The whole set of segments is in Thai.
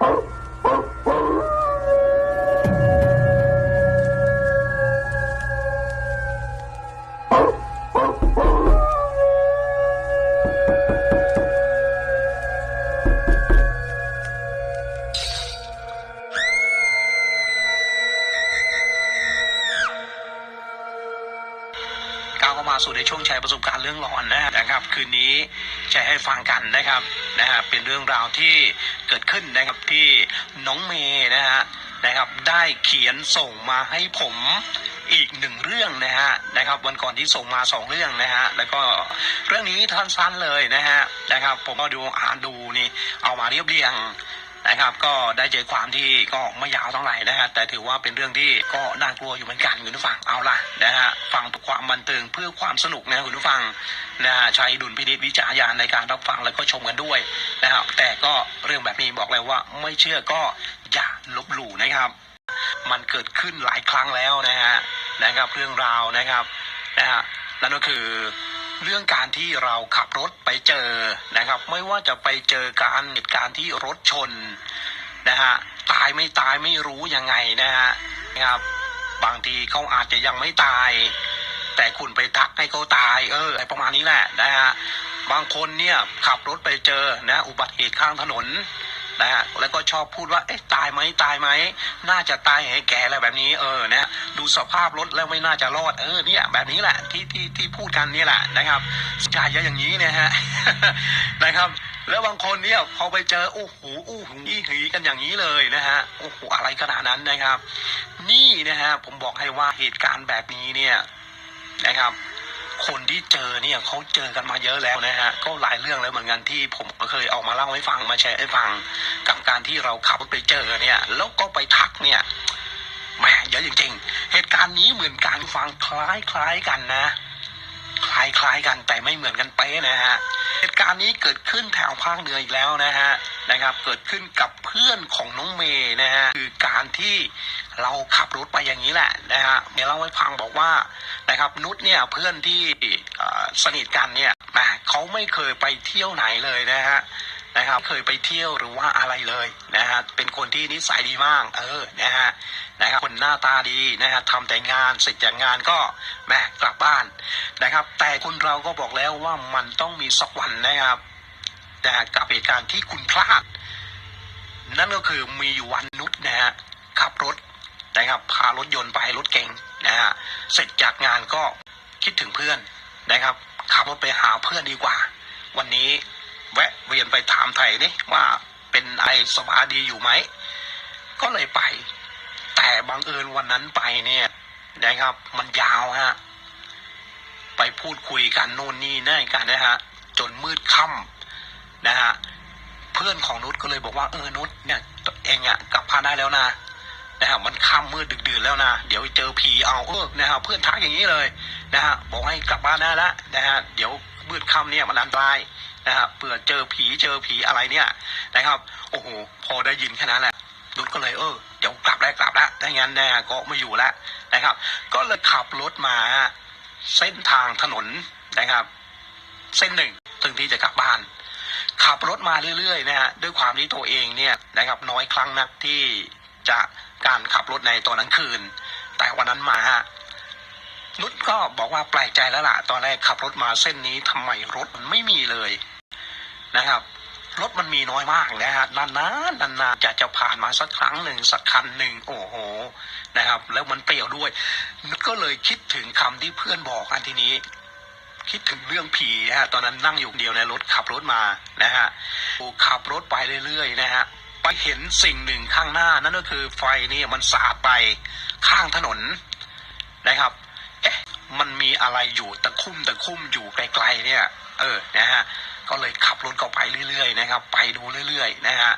ก้ เข้ามาสู่ในช่วงแชร์ประสบการณ์เรื่องหลอนนะฮะนะครับ คืนนี้แชร์ให้ฟังกันนะครับนะฮะเป็นเรื่องราวที่เกิดขึ้นนะครับที่น้องเมย์นะฮะนะครับได้เขียนส่งมาให้ผมอีกหนึ่งเรื่องนะฮะนะครับ วันก่อนที่ส่งมาสองเรื่องนะฮะแล้วก็เรื่องนี้ท่านสั้นเลยนะฮะนะครับ ผมก็ดูอ่านดูนี่เอามาเรียบเรียง นะครับ ก็ได้ใจความที่ก็ไม่ยาวเท่าไหร่นะฮะแต่ถือว่าเป็นเรื่องที่ก็น่ากลัวอยู่เหมือนกันคุณผู้ฟังเอาล่ะนะฮะฟังเพื่อความบันเทิงเพื่อความสนุกนะคุณผู้ฟังนะฮะใช้ดุลพินิจวิจารณญาณในการรับฟังแล้วก็ชมกันด้วยนะครับแต่ก็เรื่องแบบนี้บอกเลยว่าไม่เชื่อก็อย่าลบหลู่นะครับ มันเกิดขึ้นหลายครั้งแล้วนะฮะนะครับเรื่องราวนะครับนะฮะนั่นก็คือ เรื่องการที่เราขับรถไปเจอนะครับ ไม่ว่าจะไปเจอการเหตุการณ์ที่รถชนนะฮะตายไม่ตายไม่รู้ยังไงนะฮะนะครับบางทีเขาอาจจะยังไม่ตาย แต่คุณไปทักให้เขาตายเออไอประมาณนี้แหละนะฮะบางคนเนี่ยขับรถไปเจอนะอุบัติเหตุข้างถนน นะฮะแล้วก็ชอบพูดว่าเอ๊ะตายไหมตายไหมน่าจะตายให้แก่อะไรแบบนี้เออเนี่ยดูสภาพรถแล้วไม่น่าจะรอดเออเนี่ยแบบนี้แหละที่ที่ที่พูดกันนี่แหละนะครับใช่อย่างนี้นะฮะนะครับแล้วบางคนเนี่ยพอไปเจอโอ้โหอู้หูยี่หีกันอย่างนี้เลยนะฮะโอ้โหอะไรขนาดนั้นนะครับ นี่นะฮะผมบอกให้ว่าเหตุการณ์แบบนี้เนี่ยนะครับ คนที่เจอเนี่ยเขาเจอกันมาเยอะแล้วนะฮะก็หลายเรื่องแล้วเหมือนกันที่ผมเคยเออกมาเล่าให้ฟังมาแชร์ให้ฟัง กับการที่เราขับรถไปเจอเนี่ยแล้วก็ไปทักเนี่ยแหมเยอะจริงๆ เหตุการณ์นี้เหมือนการฟังคล้ายๆกันนะ คล้ายๆกันแต่ไม่เหมือนกันเป๊ะนะฮะ เหตุการณ์นี้เกิดขึ้นแถวภาคเหนืออีกแล้วนะฮะนะครับ เกิดขึ้นกับเพื่อนของน้องเมย์นะฮะคือการที่เราขับรถไปอย่างนี้แหละนะฮะเมย์เล่าให้ฟังบอกว่านะครับนุชเนี่ยเพื่อนที่สนิทกันเนี่ยนะเขาไม่เคยไปเที่ยวไหนเลยนะฮะ นะครับเคยไปเที่ยวหรือว่าอะไรเลยนะฮะเป็นคนที่นิสัยดีมากเออนะฮะนะครับคนหน้าตาดีนะฮะทำแต่งานเสร็จจากงานก็แหมกลับบ้านนะครับ แต่คุณเราก็บอกแล้วว่ามันต้องมีสักวันนะครับนะฮะกับเหตุการณ์ที่คุณพลาด นั่นก็คือมีอยู่วันนุชนะฮะขับรถนะครับพารถยนต์ไปรถเก๋งนะฮะเสร็จจากงานก็คิดถึงเพื่อนนะครับขับรถไปหาเพื่อนดีกว่า วันนี้ แวะเวียนไปถามไทยนี่ว่าเป็นไอสบาดีอยู่ไหม ก็เลยไป แต่บังเอิญวันนั้นไปเนี่ยนะครับ มันยาวฮะ ไปพูดคุยกันโน่นนี่นั่นกันนะฮะ จนมืดค่ำนะฮะ เพื่อนของนุชก็เลยบอกว่าเออนุชเนี่ยตัวเองอะกลับพาได้แล้วนะนะฮะมันค่ำมืดดึกดื่นแล้วนะ เดี๋ยวเจอผีเอาเออนะฮะเพื่อนทักอย่างนี้เลย นะฮะบอกให้กลับบ้านได้แล้วนะฮะเดี๋ยวมืดค่ำเนี่ยมันอันตราย นะฮะเผื่อเจอผีเจอผีอะไรเนี่ยนะครับ โอ้โหพอได้ยินแค่นั้นแหละนุชก็เลยเออเดี๋ยวกลับแล้วกลับแล้วถ้างั้นนะก็ไม่อยู่แล้วนะครับ ก็เลยขับรถมาเส้นทางถนนนะครับ เส้นหนึ่งซึ่งที่จะกลับบ้าน ขับรถมาเรื่อยๆนะฮะด้วยความที่ตัวเองเนี่ยนะครับ น้อยครั้งนักที่จะการขับรถในตอนนั้นคืน แต่วันนั้นมาฮะนุชก็บอกว่าแปลกใจแล้วล่ะ ตอนแรกขับรถมาเส้นนี้ทำไมรถมันไม่มีเลย นะครับรถมันมีน้อยมากนะฮะนานๆนานๆจะจะผ่านมาสักครั้งหนึ่งสักคันหนึ่งโอ้โหนะครับ แล้วมันเปรี้ยวด้วย ก็เลยคิดถึงคำที่เพื่อนบอกกันทีนี้ คิดถึงเรื่องผีฮะตอนนั้นนั่งอยู่คนเดียวในรถขับรถมานะฮะขับรถไปเรื่อยๆนะฮะไปเห็นสิ่งหนึ่งข้างหน้านั่นก็คือไฟนี่มันสาดไปข้างถนนนะครับเอ๊ะมันมีอะไรอยู่ตะคุ่มตะคุ่มอยู่ไกลๆเนี่ย เออนะฮะ ก็เลยขับรถเข้าไปเรื่อยๆนะครับ ไปดูเรื่อยๆนะฮะ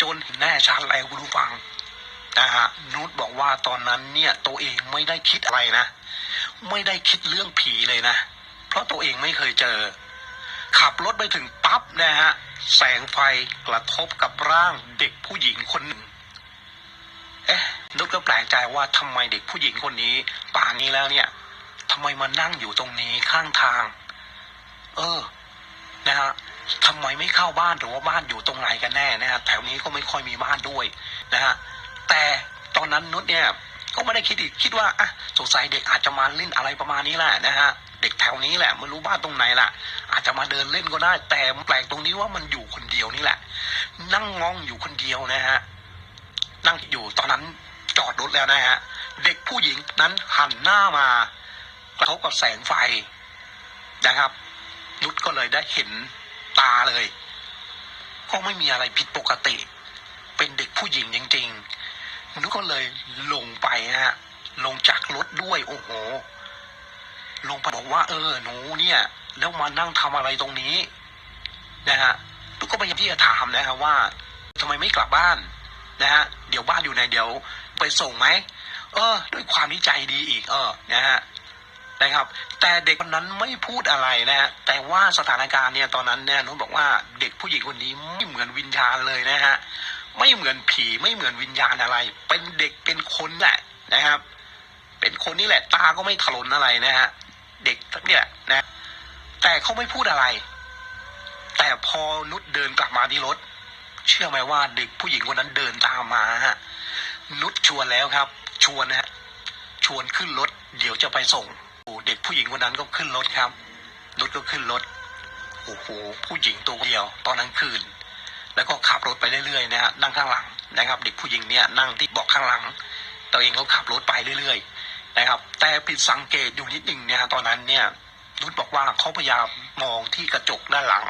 จนเห็นแน่ชัดเลยคุณผู้ฟังนะฮะนุชบอกว่าตอนนั้นเนี่ยตัวเองไม่ได้คิดอะไรนะ ไม่ได้คิดเรื่องผีเลยนะ เพราะตัวเองไม่เคยเจอ ขับรถไปถึงปั๊บนะฮะแสงไฟกระทบกับร่างเด็กผู้หญิงคนหนึ่งเอ๊ะนุชก็แปลกใจว่าทำไมเด็กผู้หญิงคนนี้ป่านนี้แล้วเนี่ยทำไมมานั่งอยู่ตรงนี้ข้างทาง เออ นะฮะทำไมไม่เข้าบ้านหรือว่าบ้านอยู่ตรงไหนกันแน่นะฮะแถวนี้ก็ไม่ค่อยมีบ้านด้วยนะฮะแต่ตอนนั้นนุชเนี่ยก็ไม่ได้คิดอีกคิดว่าอะสงสัยเด็กอาจจะมาเล่นอะไรประมาณนี้แหละนะฮะเด็กแถวนี้แหละไม่รู้บ้านตรงไหนล่ะ อาจจะมาเดินเล่นก็ได้ แต่แปลกตรงนี้ว่ามันอยู่คนเดียวนี่แหละ นั่งงองอยู่คนเดียวนะฮะนั่งอยู่ตอนนั้นจอดรถแล้วนะฮะเด็กผู้หญิงนั้นหันหน้ามากระทบกับแสงไฟนะครับ นุชก็เลยได้เห็นตาเลย ก็ไม่มีอะไรผิดปกติ เป็นเด็กผู้หญิงจริงๆนุชก็เลยลงไปฮะลงจากรถด้วยโอ้โห ลงไปบอกว่า เออหนูเนี่ย แล้วมานั่งทำอะไรตรงนี้นะฮะนุชก็พยายามที่จะถามนะฮะว่าทำไมไม่กลับบ้านนะฮะเดี๋ยวบ้านอยู่ไหนเดี๋ยวไปส่งไหมเออ ด้วยความที่ใจดีอีก เออ นะฮะ นะครับ แต่เด็กคนนั้นไม่พูดอะไรนะฮะแต่ว่าสถานการณ์เนี่ยตอนนั้นเนี่ยนุชบอกว่าเด็กผู้หญิงคนนี้ไม่เหมือนวิญญาณเลยนะฮะไม่เหมือนผีไม่เหมือนวิญญาณอะไร เป็นเด็กเป็นคนแหละนะครับ เป็นคนนี่แหละตาก็ไม่ถลนอะไรนะฮะเด็กเนี่ยนะ แต่เขาไม่พูดอะไร แต่พอนุชเดินกลับมาที่รถ เชื่อไหมว่าเด็กผู้หญิงคนนั้นเดินตามมาฮะนุชชวนแล้วครับ ชวนนะฮะชวนขึ้นรถ เดี๋ยวจะไปส่ง เด็กผู้หญิงคนนั้นก็ขึ้นรถครับนุชก็ขึ้นรถโอ้โหผู้หญิงตัวเดียว ตอนนั้นคืน แล้วก็ขับรถไปเรื่อยๆนะฮะนั่งข้างหลังนะครับ เด็กผู้หญิงเนี่ยนั่งที่เบาะข้างหลัง ตัวเองก็ขับรถไปเรื่อยๆ นะครับ แต่ผิดสังเกตอยู่นิดหนึ่งเนี่ยตอนนั้นเนี่ยนุชบอกว่าเขาพยายามมองที่กระจกด้านหลัง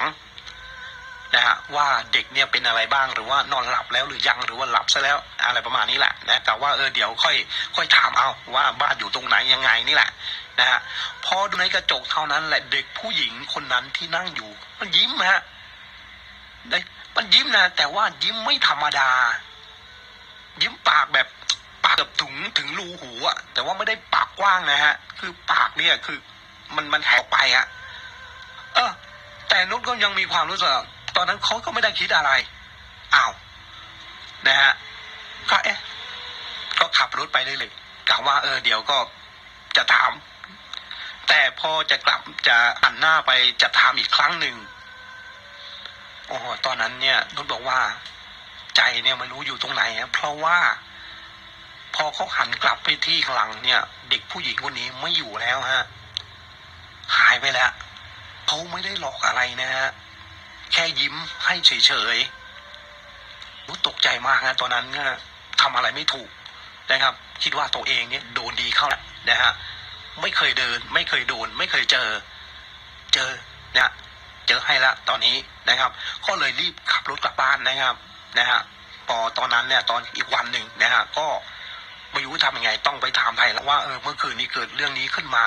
นะฮะว่าเด็กเนี่ยเป็นอะไรบ้างหรือว่านอนหลับแล้วหรือยังหรือว่าหลับซะแล้วอะไรประมาณนี้แหละนะแต่ว่าเออเดี๋ยวค่อย ค่อยถามเอาว่าบ้านอยู่ตรงไหนยังไงนี่แหละ นะฮะพอดูในกระจกเท่านั้นแหละเด็กผู้หญิงคนนั้นที่นั่งอยู่ มันยิ้มฮะได้มันยิ้มนะแต่ว่ายิ้มไม่ธรรมดา ยิ้มปากแบบปากแบบถึงถึงรูหูอะแต่ว่าไม่ได้ปากกว้างนะฮะ คือปากเนี่ยคือมันมันแหกไปอะเออ แต่นุชก็ยังมีความรู้สึกตอนนั้นเขาก็ไม่ได้คิดอะไรอ้าวนะฮะก็เอ๊ะก็ขับรถไปเรื่อยๆกะว่าเออเดี๋ยวก็จะถาม แต่พอจะกลับจะหันหน้าไปจะถามอีกครั้งหนึ่งโอ้ตอนนั้นเนี่ยนุชบอกว่า ใจเนี่ยไม่รู้อยู่ตรงไหนอะเพราะว่า พอเขาหันกลับไปที่ข้างหลังเนี่ย เด็กผู้หญิงคนนี้ไม่อยู่แล้วฮะ หายไปแล้วเขาไม่ได้หลอกอะไรนะฮะแค่ยิ้มให้เฉยๆรู้ตกใจมากนะตอนนั้นนะทำอะไรไม่ถูกนะครับ คิดว่าตัวเองเนี่ยโดนดีเข้าแล้วนะฮะ ไม่เคยเดิน ไม่เคยโดน ไม่เคยเจอ เจอเนี่ยเจอให้ละตอนนี้นะครับ ก็เลยรีบขับรถกลับบ้านนะครับนะฮะพอตอนนั้นเนี่ยตอนอีกวันหนึ่งนะฮะก็ไม่รู้ทำยังไงต้องไปถามไทยแล้วว่าเออเมื่อคืนนี้เกิดเรื่องนี้ขึ้นมา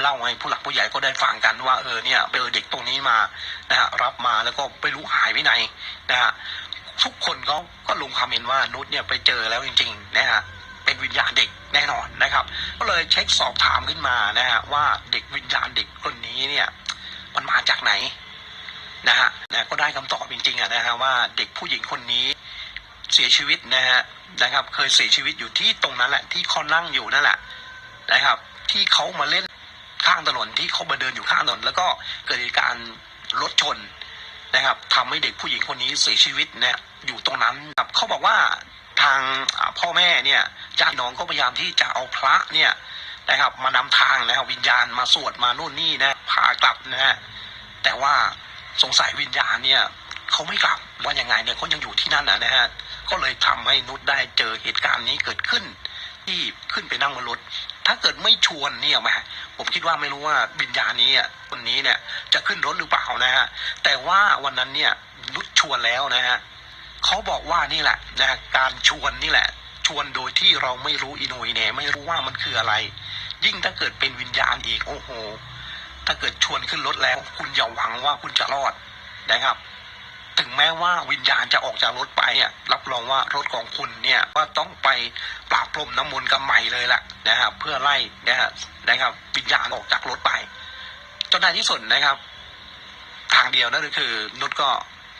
เล่าให้ผู้หลักผู้ใหญ่ก็ได้ฟังกันว่า เออเนี่ยไปเจอเด็กตรงนี้มานะฮะรับมาแล้วก็ไม่รู้หายไปไหนนะฮะทุกคนเขาก็ลงความเห็นว่านุชเนี่ยไปเจอแล้วจริง ๆ นะฮะ เป็นวิญญาณเด็กแน่นอนนะครับ ก็เลยเช็คสอบถามขึ้นมานะฮะว่าเด็กวิญญาณเด็กคนนี้เนี่ยมันมาจากไหนนะฮะนะก็ได้คำตอบจริงๆอะนะฮะว่าเด็กผู้หญิงคนนี้เสียชีวิตนะฮะนะครับ เคยเสียชีวิตอยู่ที่ตรงนั้นแหละ ที่เขานั่งอยู่นั่นแหละนะครับ ที่เขามาเล่นข้างถนนที่เขามาเดินอยู่ข้างถนนแล้วก็เกิดเหตุการณ์รถชนนะครับทำให้เด็กผู้หญิงคนนี้เสียชีวิตเนี่ยอยู่ตรงนั้นครับเขาบอกว่า ทางพ่อแม่เนี่ยญาติน้องก็พยายามที่จะเอาพระเนี่ยนะครับ มานำทางนะครับวิญญาณมาสวดมาโน่นนี่นะพากลับนะฮะแต่ว่าสงสัยวิญญาณเนี่ยเขาไม่กลับว่ายังไงเนี่ยเขายังอยู่ที่นั่นนะนะฮะก็เลยทำให้นุชได้เจอเหตุการณ์นี้เกิดขึ้น ที่ขึ้นไปนั่งบนรถถ้าเกิดไม่ชวนเนี่ยแหมาผมคิดว่าไม่รู้ว่าวิญญาณนี้อะคนนี้เนี่ยจะขึ้นรถหรือเปล่านะฮะแต่ว่าวันนั้นเนี่ยนุชชวนแล้วนะฮะ เขาบอกว่านี่แหละนะการชวนนี่แหละ ชวนโดยที่เราไม่รู้อินโนยแหนไม่รู้ว่ามันคืออะไร ยิ่งถ้าเกิดเป็นวิญญาณอีกโอ้โห ถ้าเกิดชวนขึ้นรถแล้ว คุณอย่าหวังว่าคุณจะรอดนะครับ ถึงแม้ว่าวิญญาณจะออกจากรถไปเนี่ยรับรองว่ารถของคุณเนี่ยว่าต้องไปปราบพรมน้ำมนต์กับใหม่เลยล่ะนะครับ เพื่อไล่นะฮะนะครับ วิญญาณออกจากรถไปจนในที่สุดนะครับ ทางเดียวนั่นก็คือนุชก็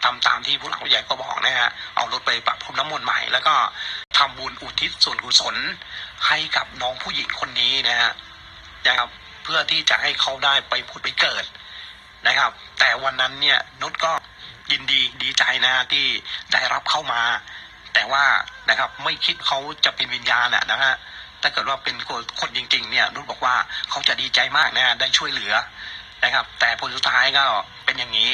ทำตามที่ผู้หลักผู้ใหญ่ก็บอกนะฮะเอารถไปปรับพรมน้ำมนต์ใหม่ แล้วก็ทำบุญอุทิศส่วนกุศลให้กับน้องผู้หญิงคนนี้นะฮะนะครับเพื่อที่จะให้เขาได้ไปผุดไปเกิดนะครับ แต่วันนั้นเนี่ยนุชก็ยินดีดีใจนะที่ได้รับเข้ามา แต่ว่านะครับไม่คิดเขาจะเป็นวิญญาณนะฮะถ้าเกิดว่าเป็นคนจริง ๆ เนี่ยนุ่นบอกว่าเขาจะดีใจมากนะได้ช่วยเหลือนะครับ แต่ผลสุดท้ายก็เป็นอย่างนี้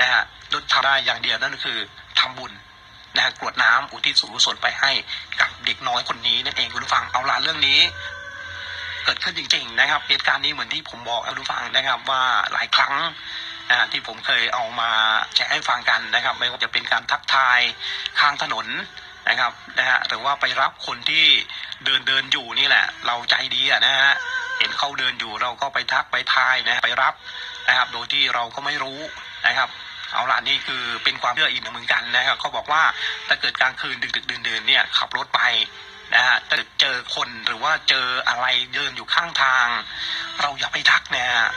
นะฮะนุ่นทำได้อย่างเดียวนั่นก็คือทำบุญนะฮะกรวดน้ำอุทิศส่วนกุศลไปให้กับเด็กน้อยคนนี้นั่นเองคุณผู้ฟังเอาละเรื่องนี้ เกิดขึ้นจริง ๆ นะครับเหตุการณ์นี้เหมือนที่ผมบอกคุณผู้ฟังนะครับว่าหลายครั้งนะฮะที่ผมเคยเอามาแชร์ให้ฟังกันนะครับ ไม่ว่าจะเป็นการทักทายข้างถนนนะครับนะฮะหรือว่าไปรับคนที่เดินเดินอยู่นี่แหละ เราใจดีอะนะฮะเห็นเขาเดินอยู่เราก็ไปทักไปทายนะไปรับนะครับ โดยที่เราก็ไม่รู้ นะครับ เอาล่ะนี่คือเป็นความเชื่ออีกหนึ่งเหมือนกันนะครับเขาบอกว่าถ้าเกิดกลางคืนดึกๆดื่นๆเนี่ยขับรถไปนะฮะถ้าเจอคนหรือว่าเจออะไรเดินอยู่ข้างทาง เราอย่าไปทักนะฮะ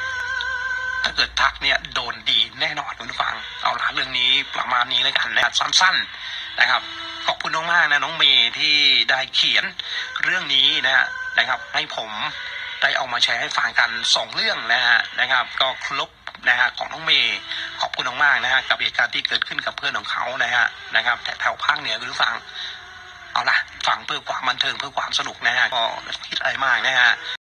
ถ้าเกิดทักเนี่ยโดนดีแน่นอนคุณฟัง เอาล่ะเรื่องนี้ประมาณนี้แล้วกันนะครับสั้น ๆนะครับ ขอบคุณมากๆนะน้องเมย์ที่ได้เขียนเรื่องนี้นะฮะนะครับให้ผม ได้เอามาแชร์ให้ฟังกันสองเรื่องนะฮะนะครับ ก็ครบนะฮะของน้องเมย์ขอบคุณมากๆนะฮะกับเหตุการณ์ที่เกิดขึ้นกับเพื่อนของเขานะฮะนะครับแถวภาคเหนือคุณผู้ฟังเอาล่ะฟังเพื่อความบันเทิงเพื่อความสนุกนะฮะก็คิดอะไรมากนะฮะ